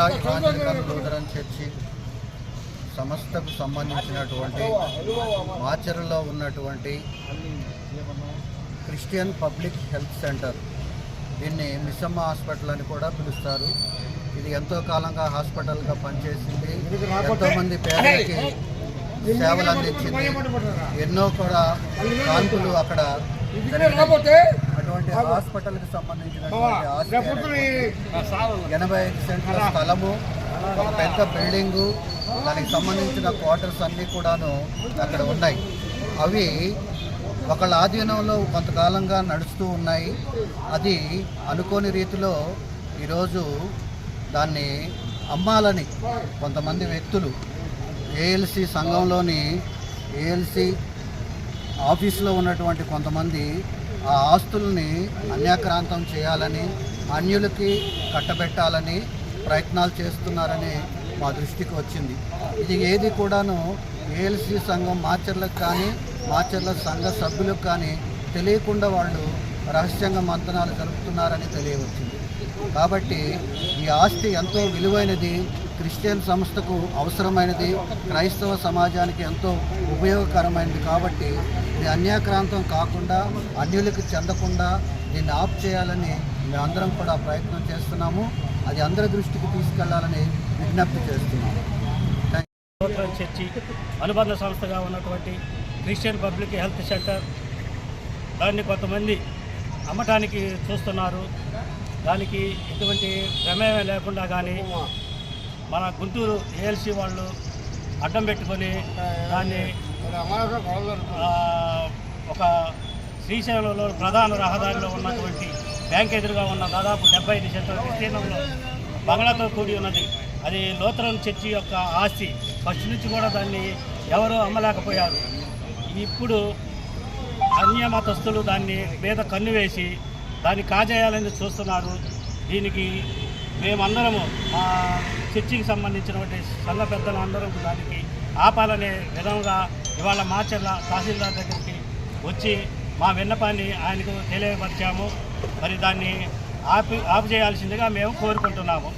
Lutheran church సంస్థకు సంబంధించినటువంటి మాచర్లో ఉన్నటువంటి క్రిస్టియన్ పబ్లిక్ హెల్త్ సెంటర్. దీన్ని మిస్సమ్మ హాస్పిటల్ అని కూడా పిలుస్తారు. ఇది ఎంతో కాలంగా హాస్పిటల్గా పనిచేసింది. ఎంతోమంది పేదలకి సేవలు అందించింది. ఎన్నో కూడా కాన్పులు అక్కడ అటువంటి హాస్పిటల్కి సంబంధించినటువంటి ఆస్తి ఎనభై ఐదు సెంట్ల స్థలము ఒక పెద్ద బిల్డింగు దానికి సంబంధించిన క్వార్టర్స్ అన్నీ కూడాను అక్కడ ఉన్నాయి. అవి ఒకళ్ళ ఆధీనంలో కొంతకాలంగా నడుస్తూ ఉన్నాయి. అది అనుకోని రీతిలో ఈరోజు దాన్ని అమ్మాలని కొంతమంది వ్యక్తులు ఏఎల్సి సంఘంలోని ఏఎల్సి ఆఫీసులో ఉన్నటువంటి కొంతమంది ఆ ఆస్తుల్ని అన్యాక్రాంతం చేయాలని అన్యులకి కట్టబెట్టాలని ప్రయత్నాలు చేస్తున్నారని మా దృష్టికి వచ్చింది. ఇది ఏది కూడాను ఏఎల్సి సంఘం మాచర్లకు కానీ మాచర్ల సంఘ సభ్యులకు కానీ తెలియకుండా వాళ్ళు రహస్యంగా మంతనాలు జరుపుతున్నారని తెలియవచ్చింది. కాబట్టి ఈ ఆస్తి ఎంతో విలువైనది క్రిస్టియన్ సంస్థకు అవసరమైనది క్రైస్తవ సమాజానికి ఎంతో ఉపయోగకరమైనది కాబట్టి ఇది అన్యాక్రాంతం కాకుండా అన్యులకు చెందకుండా దీన్ని ఆఫ్ చేయాలని మేమందరం కూడా ప్రయత్నం చేస్తున్నాము. అది అందరి దృష్టికి తీసుకెళ్ళాలని విజ్ఞప్తి చేస్తున్నాము. చర్చి అనుబంధ సంస్థగా ఉన్నటువంటి క్రిస్టియన్ పబ్లిక్ హెల్త్ సెంటర్. దాన్ని కొంతమంది అమ్మటానికి చూస్తున్నారు. దానికి ఎటువంటి ప్రమేయం లేకుండా కానీ మన గుంటూరు ఏఎల్సీ వాళ్ళు అడ్డం పెట్టుకొని దాన్ని ఒక శ్రీశైలంలో ప్రధాన రహదారిలో ఉన్నటువంటి బ్యాంక్ ఎదురుగా ఉన్న దాదాపు డెబ్బై ఐదు శాతం విస్తీర్ణంలో బంగ్లాతో కూడి ఉన్నది. అది లోతరం చర్చి యొక్క ఆస్తి. ఫస్ట్ నుంచి కూడా దాన్ని ఎవరూ అమ్మలేకపోయారు. ఇప్పుడు అన్య మతస్థులు దాన్ని మీద కన్ను వేసి దాన్ని కాజేయాలని చూస్తున్నారు. దీనికి మేమందరము మా చర్చికి సంబంధించినటువంటి సంఘ పెద్దలు అందరం దానికి ఆపాలనే విధంగా ఇవాళ మాచర్ల తహసీల్దార్ దగ్గరికి వచ్చి మా విన్నపాన్ని ఆయనకు తెలియపరిచాము. మరి దాన్ని ఆపి ఆపు చేయాల్సిందిగా మేము కోరుకుంటున్నాము.